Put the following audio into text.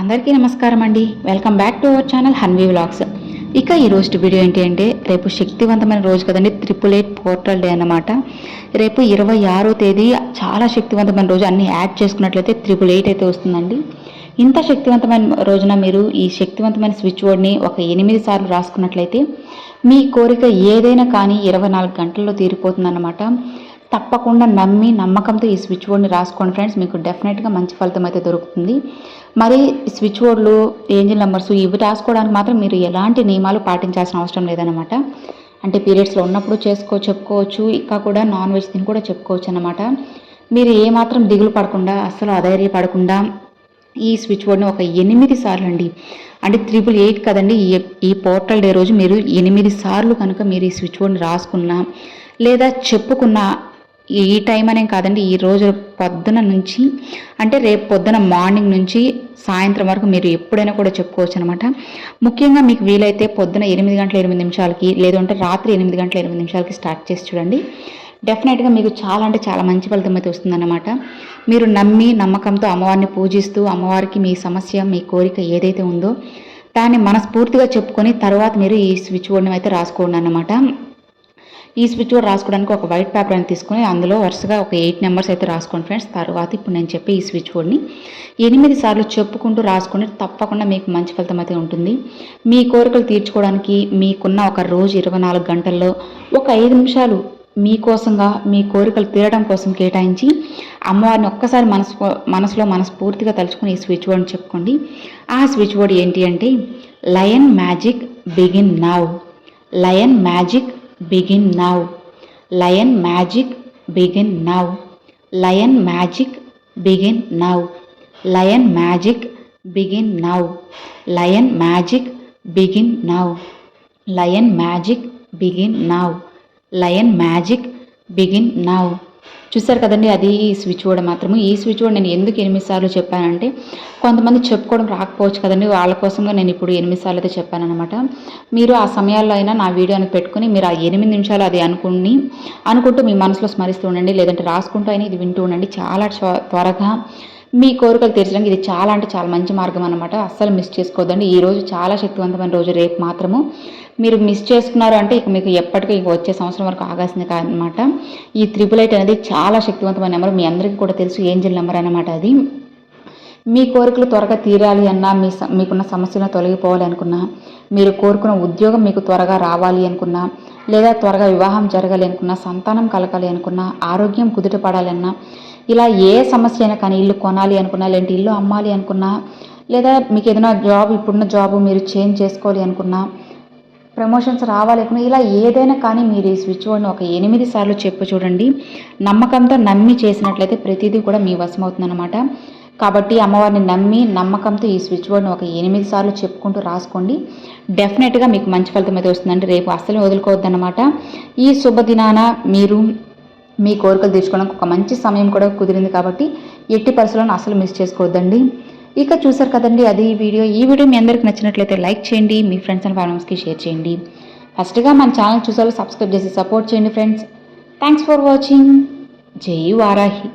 అందరికీ నమస్కారం అండి. Welcome back to our channel Hanvi vlogs ఇక ఈ రోజు వీడియో ఏంటి అంటే రేపు శక్తివంతమైన రోజు కదండి ట్రిపుల్ ఎయిట్ పోర్టల్ డే అన్నమాట. రేపు ఇరవై ఆరో తేదీ చాలా శక్తివంతమైన రోజు అన్ని యాడ్ చేసుకున్నట్లయితే త్రిపుల్ ఎయిట్ అయితే వస్తుందండి. ఇంత శక్తివంతమైన రోజున మీరు ఈ శక్తివంతమైన స్విచ్ బోర్డ్ని ఒక ఎనిమిది సార్లు రాసుకున్నట్లయితే మీ కోరిక ఏదైనా కానీ ఇరవై నాలుగు గంటల్లో తీరిపోతుందన్నమాట. తప్పకుండా నమ్మి నమ్మకంతో ఈ స్విచ్ బోర్డ్ని రాసుకోండి ఫ్రెండ్స్ మీకు డెఫినెట్గా మంచి ఫలితం అయితే దొరుకుతుంది. మరి స్విచ్ బోర్డులు ఏంజిల్ నెంబర్స్ ఇవి రాసుకోవడానికి మాత్రం మీరు ఎలాంటి నియమాలు పాటించాల్సిన అవసరం లేదనమాట అంటే పీరియడ్స్లో ఉన్నప్పుడు చేసుకో చెప్పుకోవచ్చు. ఇంకా కూడా నాన్ వెజ్ తిని కూడా చెప్పుకోవచ్చు అనమాట మీరు ఏమాత్రం దిగులు పడకుండా అస్సలు అధైర్య పడకుండా ఈ స్విచ్ బోర్డ్ని ఒక ఎనిమిది సార్లు అండి. అంటే త్రిపుల్ ఎయిట్ కదండి. ఈ ఈ పోర్టల్ డే రోజు మీరు ఎనిమిది సార్లు కనుక మీరు ఈ స్విచ్ బోర్డ్ని రాసుకున్నా లేదా చెప్పుకున్నా ఈ టైం అనే కాదండి ఈ రోజు పొద్దున నుంచి అంటే రేపు పొద్దున మార్నింగ్ నుంచి సాయంత్రం వరకు మీరు ఎప్పుడైనా కూడా చెప్పుకోవచ్చు అనమాట ముఖ్యంగా మీకు వీలైతే పొద్దున ఎనిమిది గంటల ఎనిమిది నిమిషాలకి లేదంటే రాత్రి ఎనిమిది గంటల ఎనిమిది నిమిషాలకి స్టార్ట్ చేసి చూడండి. డెఫినెట్గా మీకు చాలా అంటే చాలా మంచి ఫలితం అయితే వస్తుందన్నమాట. మీరు నమ్మి నమ్మకంతో అమ్మవారిని పూజిస్తూ అమ్మవారికి మీ సమస్య మీ కోరిక ఏదైతే ఉందో దాన్ని మనస్ఫూర్తిగా చెప్పుకొని తర్వాత మీరు ఈ స్విచ్ బోర్డ్ని అయితే రాసుకోండి అన్నమాట. ఈ స్విచ్ బోర్డ్ రాసుకోవడానికి ఒక వైట్ పేపర్ అని తీసుకొని అందులో వరుసగా ఒక ఎయిట్ నెంబర్స్ అయితే రాసుకోండి ఫ్రెండ్స్. తర్వాత ఇప్పుడు నేను చెప్పే ఈ స్విచ్ బోర్డ్ని ఎనిమిది సార్లు చెప్పుకుంటూ రాసుకోండి తప్పకుండా మీకు మంచి ఫలితం అయితే ఉంటుంది. మీ కోరికలు తీర్చుకోవడానికి మీకున్న ఒక రోజు ఇరవై నాలుగు గంటల్లో ఒక ఐదు నిమిషాలు మీకోసంగా మీ కోరికలు తీరడం కోసం కేటాయించి అమ్మవారిని ఒక్కసారి మనసు మనసులో మనస్ఫూర్తిగా తలుచుకుని ఈ స్విచ్ బోర్డ్ని చెప్పుకోండి. ఆ స్విచ్ బోర్డ్ ఏంటి అంటే lion magic begin now. Lion magic begin now lion magic begin now lion magic begin now lion magic begin now lion magic begin now lion magic begin now lion magic begin now చూసారు కదండి అది ఈ switch board మాత్రము. ఈ switch board నేను ఎందుకు ఎనిమిది సార్లు చెప్పానంటే కొంతమంది చెప్పుకోవడం రాకపోవచ్చు కదండి వాళ్ళ కోసంగా నేను ఇప్పుడు ఎనిమిది సార్లు అయితే చెప్పానమాట మీరు ఆ సమయాల్లో అయినా నా వీడియోని పెట్టుకుని మీరు ఆ ఎనిమిది నిమిషాలు అది అనుకుని అనుకుంటూ మీ మనసులో స్మరిస్తూ ఉండండి లేదంటే రాసుకుంటూ అయినా ఇది వింటూ ఉండండి. చాలా త్వరగా మీ కోరికలు తీర్చడానికి ఇది చాలా అంటే చాలా మంచి మార్గం అనమాట అస్సలు మిస్ చేసుకోవద్దండి. ఈ రోజు చాలా శక్తివంతమైన రోజు. రేపు మాత్రము మీరు మిస్ చేసుకున్నారు అంటే ఇక మీకు ఎప్పటికీ ఇక వచ్చే సంవత్సరం వరకు ఆగాల్సింది కాదనమాట ఈ త్రిపుల్ ఎయిట్ అనేది చాలా శక్తివంతమైన నెంబర్ మీ అందరికీ కూడా తెలుసు ఏంజిల్ నెంబర్ అనమాట అది. మీ కోరికలు త్వరగా తీరాలి అన్నా మీ స- మీకున్న సమస్యలను తొలగిపోవాలి అనుకున్నా మీరు కోరుకున్న ఉద్యోగం మీకు త్వరగా రావాలి అనుకున్నా లేదా త్వరగా వివాహం జరగాలి అనుకున్నా సంతానం కలగాలి అనుకున్నా ఆరోగ్యం కుదుట పడాలన్నా ఇలా ఏ సమస్య అయినా కానీ ఇల్లు కొనాలి అనుకున్నా లేదంటే ఇల్లు అమ్మాలి అనుకున్నా లేదా మీకు ఏదైనా జాబ్ ఇప్పుడున్న జాబ్ మీరు చేంజ్ చేసుకోవాలి అనుకున్నా ప్రమోషన్స్ రావాలి అనుకున్నా ఇలా ఏదైనా కానీ మీరు ఈ స్విచ్ బోర్డ్ని ఒక ఎనిమిది సార్లు చెప్పు చూడండి. నమ్మకంతో నమ్మి చేసినట్లయితే ప్రతిదీ కూడా మీ వశమవుతుందన్నమాట. కాబట్టి అమ్మవారిని నమ్మి నమ్మకంతో ఈ స్విచ్ బోర్డ్ని ఒక ఎనిమిది సార్లు చెప్పుకుంటూ రాసుకోండి. డెఫినెట్గా మీకు మంచి ఫలితం అయితే వస్తుందండి. రేపు అస్సలు వదులుకోవద్దన్నమాట. ఈ శుభదినాన మీరు మీ కోరికలు తీర్చుకోవడానికి ఒక మంచి సమయం కూడా కుదిరింది కాబట్టి ఎట్టి పరిస్థితులను అసలు మిస్ చేసుకోవద్దండి. ఇక చూసారు కదండి అది ఈ వీడియో. ఈ వీడియో మీ అందరికి నచ్చినట్లయితే లైక్ చేయండి మీ ఫ్రెండ్స్ అండ్ ఫ్యామిలీస్కి షేర్ చేయండి. ఫస్ట్గా మన ఛానల్ చూసారు సబ్స్క్రైబ్ చేసి సపోర్ట్ చేయండి ఫ్రెండ్స్ థ్యాంక్స్ ఫర్ వాచింగ్ జై వారాహి.